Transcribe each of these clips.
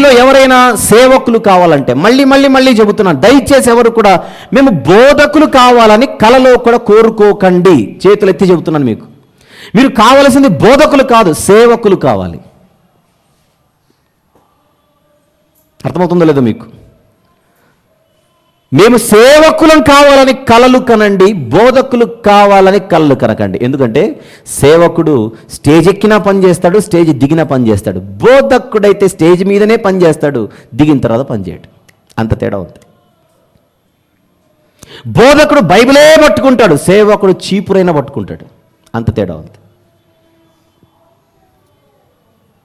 మీలో ఎవరైనా సేవకులు కావాలంటే మళ్ళీ మళ్ళీ మళ్ళీ చెబుతున్నాను దయచేసి ఎవరు కూడా మేము బోధకులు కావాలని కలలో కూడా కోరుకోకండి. చేతులు ఎత్తి చెబుతున్నాను మీకు. మీరు కావలసింది బోధకులు కాదు సేవకులు కావాలి. అర్థమవుతుందో లేదో మీకు? మేము సేవకులం కావాలని కలలు కనండి బోధకులు కావాలని కలలు కనకండి. ఎందుకంటే సేవకుడు స్టేజ్ ఎక్కినా పని చేస్తాడు స్టేజ్ దిగినా పని చేస్తాడు. బోధకుడైతే స్టేజ్ మీదనే పని చేస్తాడు దిగిన తర్వాత పని చేయడు. అంత తేడా ఉంది. బోధకుడు బైబిలే పట్టుకుంటాడు సేవకుడు చీపురైనా పట్టుకుంటాడు. అంత తేడా ఉంది.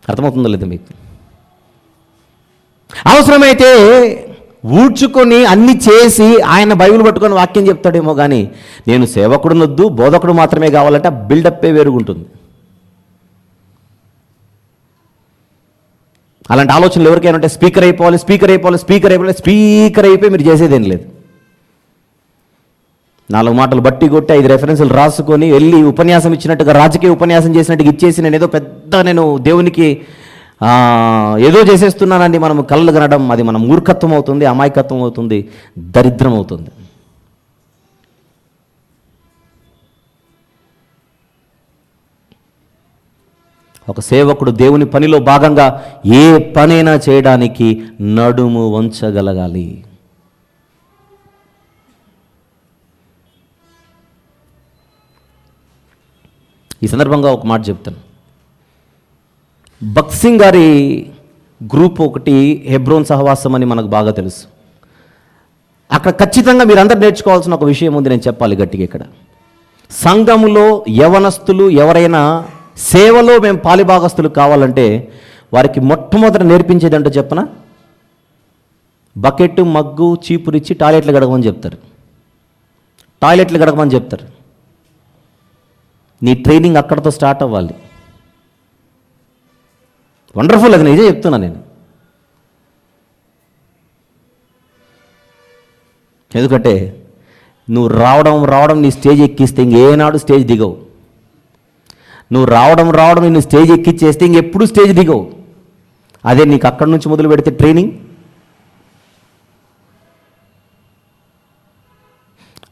అర్థమవుతుందో లేదు మీకు? అవసరమైతే ఊడ్చుకొని అన్ని చేసి ఆయన బైబిల్ పట్టుకొని వాక్యం చెప్తాడేమో కానీ నేను సేవకుడు నొద్దు బోధకుడు మాత్రమే కావాలంటే బిల్డప్పే వేరుగుంటుంది. అలాంటి ఆలోచనలు ఎవరికైనా ఉంటే స్పీకర్ అయిపోవాలి స్పీకర్ అయిపోవాలి స్పీకర్ అయిపోవాలి స్పీకర్ అయిపోయి మీరు చేసేదేం లేదు. నాలుగు మాటలు బట్టి కొట్టి ఐదు రెఫరెన్సులు రాసుకొని వెళ్ళి ఉపన్యాసం ఇచ్చినట్టుగా రాజకీయ ఉపన్యాసం చేసినట్టుగా ఇచ్చేసి నేను ఏదో పెద్ద నేను దేవునికి ఏదో చేసేస్తున్నానండి మనం కళ్ళు కనడం అది మన మూర్ఖత్వం అవుతుంది అమాయకత్వం అవుతుంది దరిద్రం అవుతుంది. ఒక సేవకుడు దేవుని పనిలో భాగంగా ఏ పనైనా చేయడానికి నడుము వంచగలగాలి. ఈ సందర్భంగా ఒక మాట చెప్తాను. బక్సింగ్ గారి గ్రూప్ ఒకటి హెబ్రోన్ సహవాసం అని మనకు బాగా తెలుసు. అక్కడ ఖచ్చితంగా మీరందరూ నేర్చుకోవాల్సిన ఒక విషయం ఉంది నేను చెప్పాలి గట్టిగా ఇక్కడ. సంఘములో యవనస్తులు ఎవరైనా సేవలో మేము పాలిభాగస్తులు కావాలంటే వారికి మొట్టమొదట నేర్పించేది అంటే చెప్పనా? బకెట్ మగ్గు చీపురిచ్చి టాయిలెట్లు గడగమని చెప్తారు. టాయిలెట్లు గడగమని చెప్తారు. నీ ట్రైనింగ్ అక్కడతో స్టార్ట్ అవ్వాలి. వండర్ఫుల్ అది నిజే చెప్తున్నా నేను. ఎందుకంటే నువ్వు రావడం రావడం నీ స్టేజ్ ఎక్కిస్తే ఇంకేనాడు స్టేజ్ దిగవు. నువ్వు రావడం రావడం నిన్ను స్టేజ్ ఎక్కిచ్చేస్తే ఇంకెప్పుడు స్టేజ్ దిగవు. అదే నీకు అక్కడి నుంచి మొదలు పెడితే ట్రైనింగ్.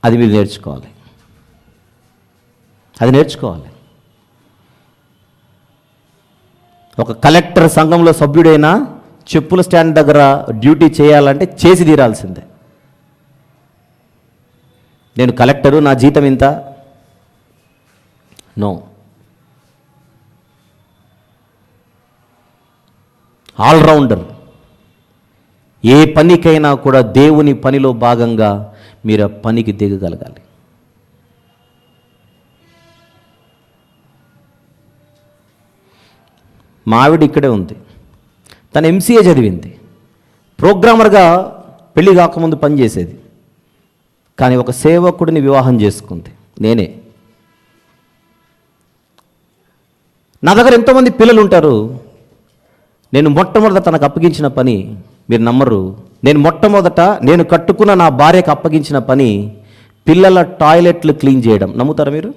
అది మీరు నేర్చుకోవాలి. అది నేర్చుకోవాలి. ఒక కలెక్టర్ సంఘంలో సభ్యుడైనా చెప్పుల స్టాండ్ దగ్గర డ్యూటీ చేయాలంటే చేసి తీరాల్సిందే. నేను కలెక్టరు నా జీతం ఇంత? నో. ఆల్రౌండర్. ఏ పనికైనా కూడా దేవుని పనిలో భాగంగా మీరు ఆ పనికి దిగగలగాలి. మా ఆవిడ ఇక్కడే ఉంది. తను ఎంసీఏ చదివింది. ప్రోగ్రామర్గా పెళ్ళి కాకముందు పనిచేసేది కానీ ఒక సేవకుడిని వివాహం చేసుకుంది. నేనే. నా దగ్గర ఎంతోమంది పిల్లలు ఉంటారు నేను మొట్టమొదట తనకు అప్పగించిన పని మీరు నమ్మరు. నేను మొట్టమొదట నేను కట్టుకున్న నా భార్యకు అప్పగించిన పని పిల్లల టాయిలెట్లు క్లీన్ చేయడం. నమ్ముతారా మీరు?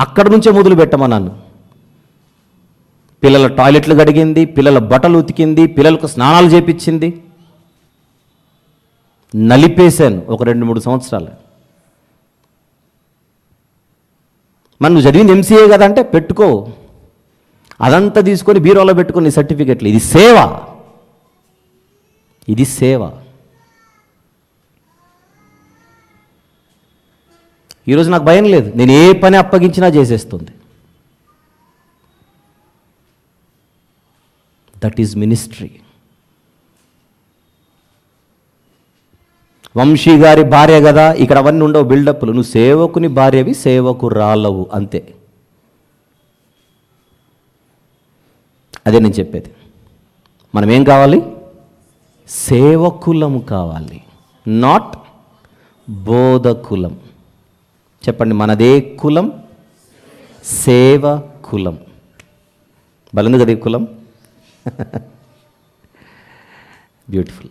అక్కడి నుంచే మొదలు పెట్టమన్నాను. పిల్లల టాయిలెట్లు కడిగింది పిల్లల బట్టలు ఉతికింది పిల్లలకు స్నానాలు చేపించింది. నలిపేశాను ఒక రెండు మూడు సంవత్సరాలు. మరి నువ్వు చదివింది ఎంసీఏ కదా అంటే పెట్టుకో. అదంతా తీసుకొని బీరోలో పెట్టుకుని సర్టిఫికెట్లు. ఇది సేవ. ఇది సేవ. ఈరోజు నాకు భయం లేదు. నేను ఏ పని అప్పగించినా చేసేస్తుంది. దట్ ఈజ్ మినిస్ట్రీ వంశీ గారి భార్య కదా ఇక్కడ అవన్నీ ఉండవు బిల్డప్లు. నువ్వు సేవకుని భార్యవి సేవకు రాలవు అంతే. అదే నేను చెప్పేది. మనం ఏం కావాలి? సేవకులం కావాలి. నాట్ బోధకులం. చెప్పండి మనదే కులం? సేవ కులం బలంది కదా కులం. Beautiful.